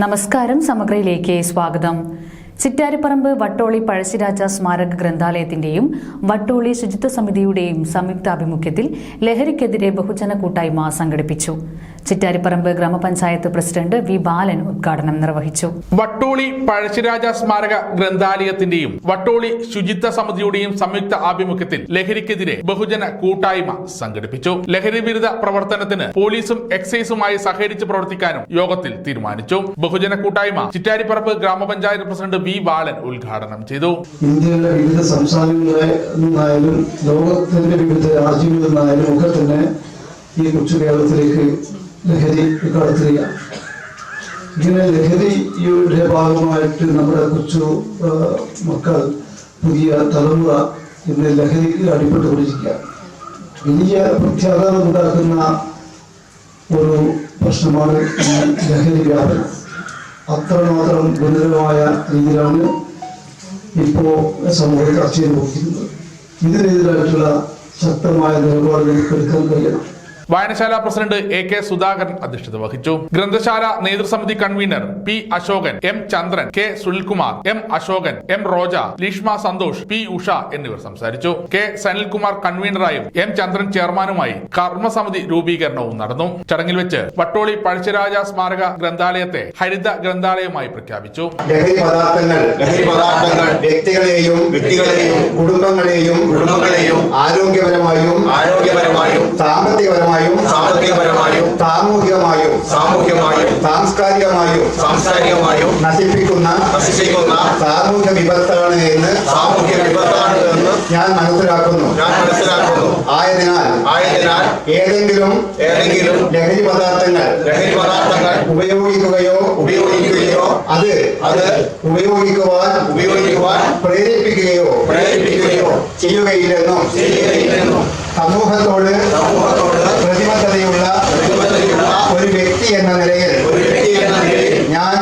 നമസ്കാരം സമഗ്രയിലേക്ക് സ്വാഗതം. ചിറ്റാരിപ്പറമ്പ് വട്ടോളി പഴശ്ശിരാജ സ്മാരക ഗ്രന്ഥാലയത്തിന്റെയും വട്ടോളി ശുചിത്വ സമിതിയുടെയും സംയുക്താഭിമുഖ്യത്തിൽ ലഹരിക്കെതിരെ ബഹുജന കൂട്ടായ്മ സംഘടിപ്പിച്ചു. ചിറ്റാരിപ്പറമ്പ് ഗ്രാമപഞ്ചായത്ത് പ്രസിഡന്റ് വി ബാലൻ ഉദ്ഘാടനം നിർവഹിച്ചു. വട്ടോളി പഴശ്ശിരാജ സ്മാരക ഗ്രന്ഥാലയത്തിന്റെയും വട്ടോളി ശുചിത്വ സമിതിയുടെയും സംയുക്ത ആഭിമുഖ്യത്തിൽ ലഹരിക്കെതിരെ ബഹുജന കൂട്ടായ്മ സംഘടിപ്പിച്ചു. ലഹരി വിരുദ്ധ പ്രവർത്തനത്തിന് പോലീസും എക്സൈസുമായി സഹകരിച്ച് പ്രവർത്തിക്കാനും യോഗത്തിൽ തീരുമാനിച്ചു. ബഹുജന കൂട്ടായ്മ ചിറ്റാരിപ്പറമ്പ് ഗ്രാമപഞ്ചായത്ത് പ്രസിഡന്റ് വി ബാലൻ ഉദ്ഘാടനം ചെയ്തു. ഇന്ത്യയിലെ വിവിധ സംസ്ഥാനങ്ങളിൽ നിന്നായാലും ലോകത്തിന്റെ വിവിധ രാജ്യങ്ങളിൽ നിന്നായാലും ഒക്കെ തന്നെ ഈ കൊച്ചു കേരളത്തിലേക്ക് ലഹരി കടത്തുക ഇങ്ങനെ ലഹരിയുടെ ഭാഗമായിട്ട് നമ്മുടെ കൊച്ചു മക്കൾ പുതിയ തലമുറ ഇന്ന് ലഹരിക്ക് അടിപ്പെട്ടുകൊണ്ടിരിക്കുക വലിയ പ്രത്യാഘാതം ഉണ്ടാക്കുന്ന ഒരു പ്രശ്നമാണ് ഈ ലഹരി വ്യാപനം. അത്രമാത്രം ഗുരുതരമായ രീതിയിലാണ് ഇപ്പോൾ സമൂഹം ചർച്ച ചെയ്തു പോകുന്നത് ഇതിനെതിരായിട്ടുള്ള ശക്തമായ നിലപാടുകൾ എടുക്കാൻ കഴിയണം. വായനശാല പ്രസിഡന്റ് എ കെ സുധാകരൻ അധ്യക്ഷത വഹിച്ചു. ഗ്രന്ഥശാല നേതൃസമിതി convener P Ashokan M Chandran K Sunilkumar M Ashokan M Roja Leeshma Santhosh P Usha എന്നിവർ സംസാരിച്ചു. കെ സനിൽകുമാർ കൺവീനറായും എം ചന്ദ്രൻ ചെയർമാനുമായി കർമ്മസമിതി രൂപീകരണവും നടന്നു. ചടങ്ങിൽ വെച്ച് വട്ടോളി പഴശ്ശിരാജ സ്മാരക ഗ്രന്ഥാലയത്തെ ഹരിത ഗ്രന്ഥാലയമായി പ്രഖ്യാപിച്ചു. വ്യക്തികളെയും വ്യക്തികളെയും കുടുംബങ്ങളെയും കുടുംബങ്ങളെയും ആരോഗ്യപരമായും ആരോഗ്യപരമായും സാമ്പത്തികപരമായും സാമ്പത്തികപരമായും സാമൂഹികമായും സാമൂഹികമായും സാംസ്കാരികമായും സാംസ്കാരികമായും നശിപ്പിക്കുന്ന നശിപ്പിക്കുന്ന സാമൂഹ്യ വിപത്താണ് എന്ന് സാമൂഹ്യ വിപത്താണ് എന്ന് ഞാൻ മനസ്സിലാക്കുന്നു. ഞാൻ മനസ്സിലാക്കുന്നു. ആയതിനാൽ ആയതിനാൽ ഏതെങ്കിലും ഏതെങ്കിലും ലഹരി പദാർത്ഥങ്ങൾ ലഹരി പദാർത്ഥങ്ങൾ ഉപയോഗിക്കുകയോ ഉപയോഗിക്കുകയോ അത് അത് ഉപയോഗിക്കുവാൻ ഉപയോഗിക്കുവാൻ പ്രേരിപ്പിക്കുകയോ പ്രേരിപ്പിക്കുകയോ ചെയ്യുകയില്ലെന്നും ചെയ്യുകയില്ലെന്നും സമൂഹത്തോട് സമൂഹത്തോട് പ്രതിബദ്ധതയുള്ള ഒരു വ്യക്തി എന്ന നിലയിൽ ഞാൻ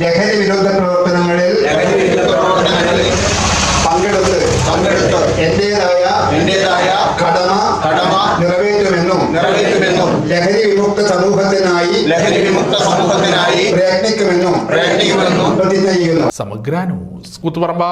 ലഹരി വിരുദ്ധ പ്രവർത്തനങ്ങളിൽ പങ്കെടുത്ത് പങ്കെടുത്ത് എന്റേതായ നിറവേറ്റുമെന്നും ലഹരി വിമുക്ത സമൂഹത്തിനായി ലഹരി വിമുക്ത സമൂഹത്തിനായി പ്രയത്നിക്കുമെന്നും പ്രയത്നിക്കുമെന്നും പ്രതിജ്ഞ ചെയ്യുന്നു. സമഗ്ര ന്യൂസ്. കൂത്തുപറമ്പ.